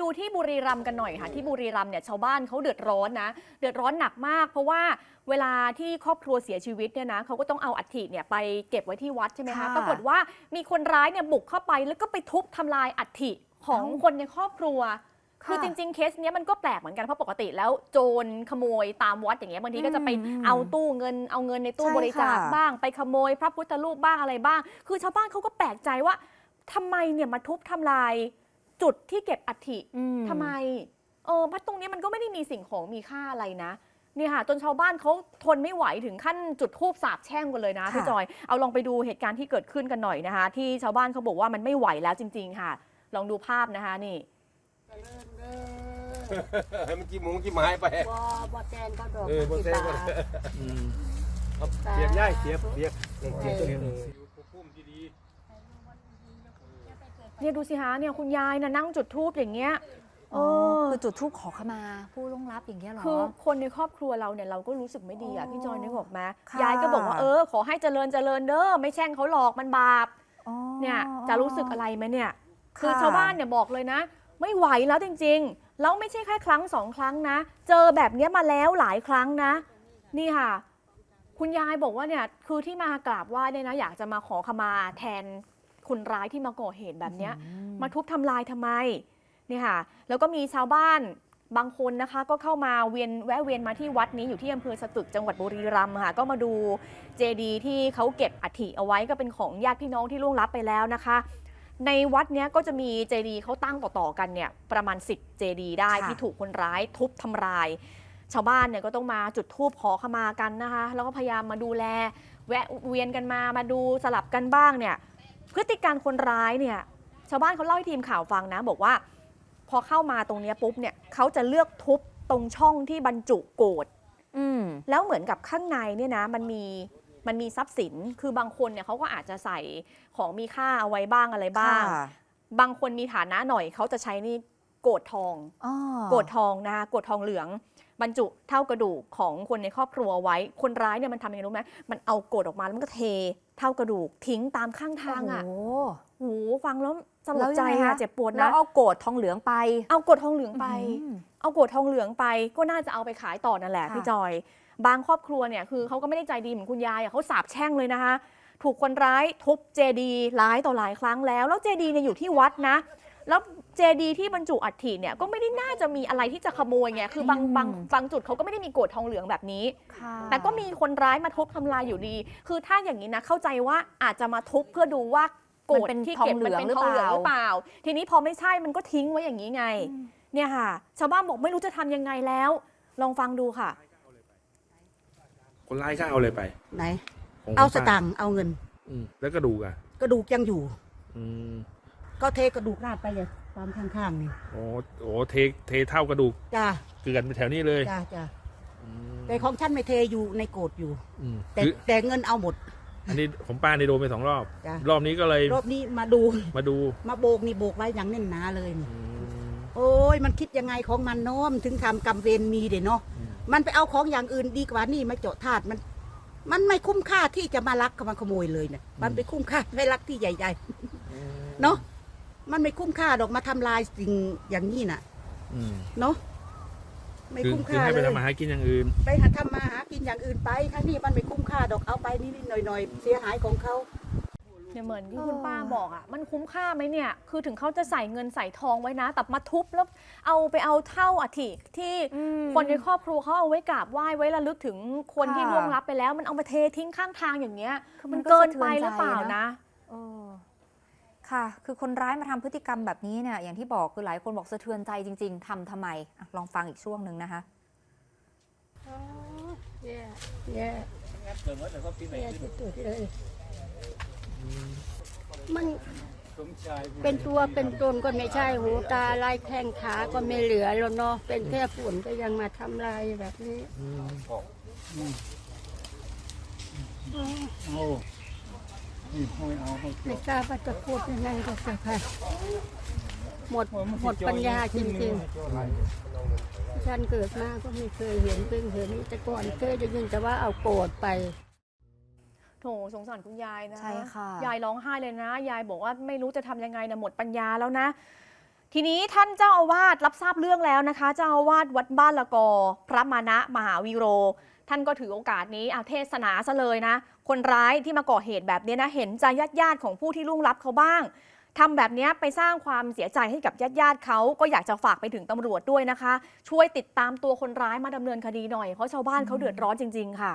ดูที่บุรีรัมย์กันหน่อยค่ะที่บุรีรัมย์เนี่ยชาวบ้านเขาเดือดร้อนนะ เดือดร้อนหนักมาก เพราะว่าเวลาที่ครอบครัวเสียชีวิตเนี่ยนะเขาก็ต้องเอาอัฐิเนี่ยไปเก็บไว้ที่วัดใช่ไหมคะค่ะ ปรากฏว่ามีคนร้ายเนี่ยบุกเข้าไปแล้วก็ไปทุบทำลายอัฐิของเอ้าคนในครอบครัว คือค่ะจริง ๆ เคสเนี้ยมันก็แปลกเหมือนกันเพราะปกติแล้วโจรขโมยตามวัดอย่างเงี้ยบางทีก็จะไปอืมเอาตู้เงินเอาเงินในตู้ใช่บริจาคค่ะ บ้าง ไปขโมย พระพุทธรูปบ้างอะไรบ้าง คือชาวบ้านเขาก็แปลกใจว่าทำไมเนี่ยมาทุบทำลาย จุดที่เก็บอัฐิอืทำไมเออเพราะตรงเนี้ยมันก็ไม่ได้มีสิ่งของมีค่าอะไรนะเนี่ยค่ะจนชาวบ้านเขาทนไม่ไหวถึงขั้นจุดทูบสาบแช่งกันเลยนะพี่ค่ะจอยเอาลองไปดูเหตุการณ์ที่เกิดขึ้นกันหน่อยนะคะ ที่ชาวบ้านเขาบอกว่ามันไม่ไหวแล้วจริง ๆ ค่ะ ลองดูภาพนะคะนี่ให้มันกี่โมงกี่ไม้ไปบ่บ่แจนก็ดอกเออบ่แจ้งก็สิบบาทอืมเอาเสียบย่ายเสียบเสียบเสียบตัวนี้พุ่มที่ดี เนี่ยดูสิฮะเนี่ยคุณยายนะนั่งจุดทูบอย่างเงี้ยเออ๋ออคือจุดทูปขอขมา ผู้ล่วงลับอย่างเงี้ยเหรอคือคนในครอบครัวเราเนี่ยเราก็รู้สึกไม่ดีอะอ๋อพี่จอยนึกออกไหมค่ะยายก็บอกว่าเออขอให้เจริญเจริญเด้อไม่แช่งเขาหรอกมันบาปอ๋อเนี่ยจะรู้สึกอะไรไหมเนี่ย คือค่ะชาวบ้านเนี่ยบอกเลยนะ ไม่ไหวแล้วจริง ๆ แล้วไม่ใช่แค่ครั้งสองครั้งนะ เจอแบบเนี้ยมาแล้วหลายครั้งนะ นี่ค่ะ คุณยายบอกว่าเนี่ยคือที่มากราบไหว้เนี่ยนะ อยากจะมาขอขมาแทน คนร้ายที่มาก่อเหตุแบบเนี้ยอืมาทุบทำลายทำไมเนี่ยค่ะแล้วก็มีชาวบ้านบางคนนะคะก็เข้ามาเวียนแวะเวียนมาที่วัดนี้อยู่ที่อำเภอสตึกจังหวัดบุรีรัมย์ค่ะก็มาดูเจดีย์ที่เขาเก็บอัฐิเอาไว้ก็เป็นของญาติพี่น้องที่ล่วงลับไปแล้วนะคะ ในวัดเนี้ยก็จะมีเจดีย์เขาตั้งต่อๆกันเนี่ยประมาณ 10 เจดีย์ได้ค่ะที่ถูกคนร้ายทุบทำลาย ชาวบ้านเนี่ยก็ต้องมาจุดธูปขอขมากันนะคะ แล้วก็พยายามมาดูแล แวะเวียนกันมามาดูสลับกันบ้างเนี่ย พฤติการคนร้ายเนี่ยชาวบ้านเขาเล่าให้ทีมข่าวฟังนะบอกว่า พอเข้ามาตรงเนี้ยปุ๊บเนี่ยเขาจะเลือกทุบตรงช่องที่บรรจุโกดอืมแล้วเหมือนกับข้างในเนี่ยนะมันมีมันมีทรัพย์สินคือบางคนเนี่ยเขาก็อาจจะใส่ของมีค่าเอาไว้บ้างอะไรบ้าง ค่ะบางคนมีฐานะหน่อยเขาจะใช้นี่โกดทอง อ๋อ โกดทองนะคะโกดทองเหลือง บรรจุเท่ากระดูกของคนในครอบครัวไว้ คนร้ายเนี่ยมันทำยังไงรู้ไหมมันเอาโกดออกมาแล้วมันก็เทเท่ากระดูกทิ้งตามข้างทางอะโอ้โอ้โหฟังแล้วสลแล้ดวใจยังไงอะคะเจ็บปวดแล้นะวเอาโกดทองเหลืองไป เอาโกดทองเหลืองไปอืมเอาโกดทองเหลืองไปก็น่าจะเอาไปขายต่อนั่นแหละค่ะพี่จอย บางครอบครัวเนี่ยคือเขาก็ไม่ได้ใจดีเหมือนคุณยายอะเขาสาบแช่งเลยนะคะ ถูกคนร้ายทุบเจดีย์หลายต่อหลายครั้งแล้ว แล้วเจดีย์เนี่ยอยู่ที่วัดนะ แล้วเจดีย์ที่บรรจุอัฐิเนี่ยก็ไม่ได้น่าจะมีอะไรที่จะขโมยไงคือบางอืมบางบางจุดเขาก็ไม่ได้มีโกดทองเหลืองแบบนี้ ค่ะแต่ก็มีคนร้ายมาทุบทำลายอยู่ดี คือถ้าอย่างนี้นะเข้าใจว่าอาจจะมาทุบเพื่อดูว่าโกดที่เก็บมันเป็นทองเหลืองหรือเปล่า ทีนี้พอไม่ใช่มันก็ทิ้งไว้อย่างนี้ไง เนี่ยค่ะ ชาวบ้านบอกไม่รู้จะทำยังไงแล้ว ลองฟังดูค่ะ คนร้ายก็เอาเลยไปไหนของเอาคุณสป้ตังค์เอาเงิน อืมแล้วก็ดูกอะกระดูกยังอยู่ อืม ก็เทกระดูกราดไปเลยตามข้างๆนี่โอ้โอ้เทเทเท่ากระดูกจ้าเกลือนไปแถวนี้เลยจ้าจ้าอืมแต่ของฉันไม่เทอยู่ในโกดอยู่ อืมแต่คือแต่เงินเอาหมด อันนี้ผมป้าในโดนไปสองรอบ จ้ะ รอบนี้ก็เลยรอบนี้มาดูมาดูมาโบกนี่โบกไว้อย่างแน่นหนาเลยนี่ อืม โอ้ยมันคิดยังไงของมันเนาะมันถึงทำกรรมเวรมีเด้เนาะอืม มันไปเอาของอย่างอื่นดีกว่านี่มาเจาะธาตุมัน มันไม่คุ้มค่าที่จะมาลักกับมาขโมยเลยเนี่ยมันไปคุ้มค่าไปลักที่ใหญ่ ๆ เนาะ มันไม่คุ้มค่าดอกมาทำลายสิ่งอย่างนี้น่ะ อืมเนาะไม่คือคุ้มคือค่าให้เลไปยทำมาหากินอย่างอื่น ไปหาทำมาหากินอย่างอื่นไปครั้งนี้มันไม่คุ้มค่าดอกเอาไปนิดๆหน่อยๆเสียหายของเขา เนี่ยเหมือนที่เออคุณป้าบอกอะมันคุ้มค่าไหมเนี่ย คือถึงเขาจะใส่เงินใส่ทองไว้นะ แต่มาทุบแล้วเอาไปเอาเท่าอัฐิที่อืมคนในครอบครัวเขาเอาไว้กราบไหว้ไว้ระลึกถึงคนค่ะที่ล่วงลับไปแล้ว มันเอามาเททิ้งข้างทางอย่างเงี้ย คือมัมันนก็เกินสะเทือนไปหรือเปล่าใจนะ นะเออ ค่ะ คือคนร้ายมาทำพฤติกรรมแบบนี้เนี่ย อย่างที่บอกคือหลายคนบอกสะเทือนใจจริง ๆทำทำไมอะลองฟังอีกช่วงหนึ่งนะคะ แย่แย่แย่สุดๆเลย มันเป็นตัวเป็นตนก็ไม่ใช่หูตาลายแข้งขาก็ไม่เหลือแล้วเนาะ เป็นแค่ฝุ่นก็ยังมาทำลายแบบนี้เอา นี่ห้อยเอาเขาเกี่ไม่ยวทราบว่าจะพูดยังไงก็จะค่ะหมดหมดปัญญาจริงๆฉันเกิดมาก็ไม่เคยเห็นเพิ่งเห็นแต่ก่อนเคยได้ยินแต่ว่าเอาโกรธไป โถสงสารคุณยายนะใช่ค่ะ ยายร้องไห้เลยนะ ยายบอกว่าไม่รู้จะทำยังไงนะหมดปัญญาแล้วนะ ทีนี้ท่านเจ้าอาวาสรับทราบเรื่องแล้วนะคะ เจ้าอาวาสวัดบ้านละกอ พระมานะมหาวีโร ท่านก็ถือโอกาสนี้เอาเทศนาซะเลยนะ คนร้ายที่มาก่อเหตุแบบนี้นะเห็นใจญาติญาติๆของผู้ที่ล่วงลับเขาบ้างทำแบบนี้ไปสร้างความเสียใจให้กับญาติญาติๆเขาก็อยากจะฝากไปถึงตำรวจด้วยนะคะ ช่วยติดตามตัวคนร้ายมาดำเนินคดีหน่อยเพราะชาวบ้านเขาเดือดร้อนจริง ๆ ค่ะ